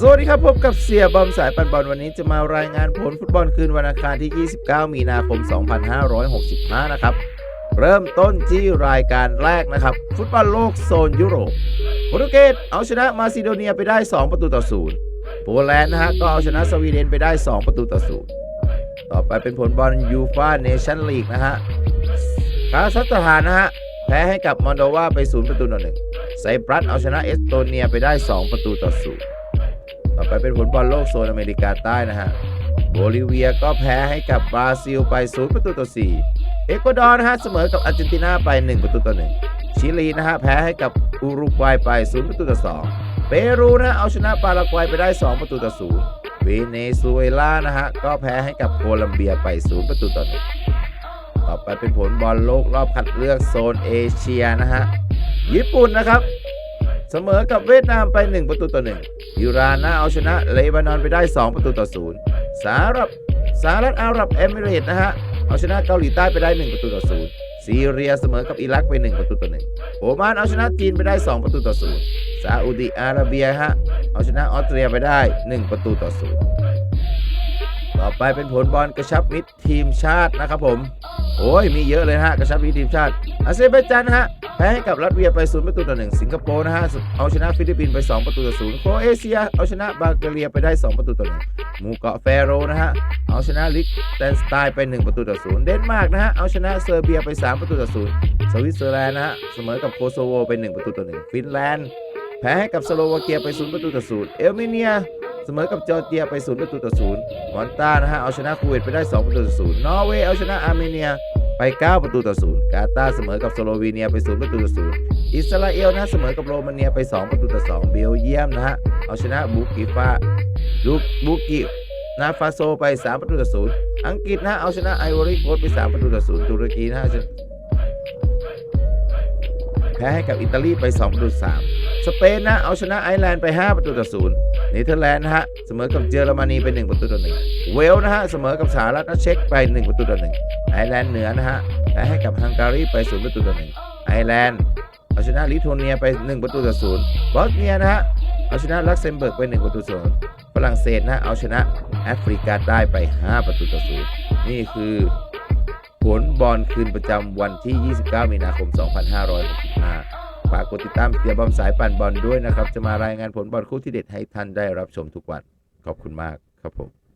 สวัสดีครับ พบกับเสียบอมสายปันบอลวันนี้จะมารายงานผลฟุตบอลคืนวันอังคารที่ 29 มีนาคม 2565 นะครับ เริ่มต้นที่รายการแรกนะครับ ฟุตบอลโลกโซนยุโรปโปรตุเกสเอาชนะมาซิโดเนียไปได้ 2 ประตูต่อ0โปแลนด์นะฮะก็เอาชนะสวีเดนไปได้ 2 ประตูต่อ0ต่อไปเป็นผลบอลยูฟาเนชั่นลีกนะฮะคาซัคสถานนะฮะแพ้ให้กับมอนโดวาไป 0 ประตูต่อ1ไซปรัสเอาชนะเอสโตเนียไปได้ 2 ประตูต่อ0 ต่อไปเป็นผลบอลโลกโซนอเมริกาใต้นะฮะโบลิเวียก็แพ้ให้กับบราซิลไป0ประตูต่อ4เอกวาดอร์นะฮะเสมอกับอาร์เจนตินาไป 1 ประตูต่อ1ชิลีนะฮะแพ้ให้กับอุรุกวัยไป0ประตูต่อ2เปรูนะเอาชนะปารากวัยไปได้ 2 ประตูต่อ0เวเนซุเอลานะฮะก็แพ้ให้กับโคลัมเบียไป0ประตูต่อ1ต่อไปเป็นผลบอลโลกรอบคัดเลือกโซนเอเชียนะฮะญี่ปุ่นนะครับ เสมอกับเวียดนามไป 1 ประตูต่อ1อิหร่านนะเอาชนะเลบานอนไปได้ 2 ประตูต่อ0สหรัฐสหรัฐอาหรับเอมิเรต์นะฮะเอาชนะเกาหลีใต้ไปได้ 1 ประตูต่อ0ซีเรียเสมอกับอิรักไป 1 ประตูต่อ1โอมานเอาชนะจีนไปได้ 2 ประตูต่อ0ซาอุดิอาระเบียฮะ เอาชนะออสเตรียไปได้ 1 ประตูต่อ0ต่อไปเป็นผลบอลกระชับมิตรทีมชาตินะครับผม โอ้ยมีเยอะเลยฮะ กระชับมิตรทีมชาติอาเซอร์ไบจานฮะ แพ้ให้กับรัสเซียไป 0 ประตูต่อ 1 สิงคโปร์นะฮะ เอาชนะฟิลิปปินส์ไป 2 ประตูต่อ 0 โครเอเชีย เอาชนะบาลแกเรียไปได้ 2 ประตูต่อ 1 หมู่เกาะแฟโรนะฮะ เอาชนะลิกเตนสไตน์ไป 1 ประตูต่อ 0 เดนมาร์กนะฮะ เอาชนะเซอร์เบียไป 3 ประตูต่อ 0 สวิตเซอร์แลนด์นะฮะ เสมอกับโคโซโวไป 1 ประตูต่อ 1 ฟินแลนด์ แพ้ให้กับสโลวาเกียไป 0 ประตูต่อ 0 เอลเมเนียเสมอกับจอร์เจียไป 0 ประตูต่อ 0 มอนตานะฮะ เอาชนะคูเวตไปได้ 2 ประตูต่อ 0 นอร์เวย์เอาชนะอาร์เมเนีย ไป 9 ประตูต่อ0กาตาร์เสมอกับสโลวีเนียไป 0 ประตูต่อ0อิสราเอลนะเสมอกับโรมาเนียไป 2 ประตูต่อ2เบลเยียมนะฮะเอาชนะบุกิฟาลูกบุกินาฟาโซไป 3 ประตูต่อ0อังกฤษนะเอาชนะไอวอรี่โคสต์ไป 3 ประตูต่อ0ตุรกีนะฮะ แพ้ให้กับอิตาลีไป2ประตูต่อ3สเปนนะเอาชนะไอร์แลนด์ไป 5 ประตูต่อ0เนเธอร์แลนด์นะฮะเสมอกับเยอรมนีไป 1 ประตูต่อ1เวลนะฮะเสมอกับสหรัฐเช็กไป 1 ประตูต่อ1ไอร์แลนด์เหนือนะฮะแพ้ให้กับฮังการีไป0ประตูต่อ1ไอร์แลนด์เอาชนะลิทัวเนียไป 1 ประตูต่อ0บอสเนียนะฮะเอาชนะลักเซมเบิร์กไป 1 ประตูต่อ0ฝรั่งเศสนะเอาชนะแอฟริกาใต้ไป 5 ประตูต่อ0นี่คือผลบอลคืนประจำวันที่ 29 มีนาคม ฝากกดติดตามเตียบอมสายปั่นบอลด้วยนะครับ จะมารายงานผลบอลคู่ที่เด็ดให้ท่านได้รับชมทุกวัน ขอบคุณมากครับผม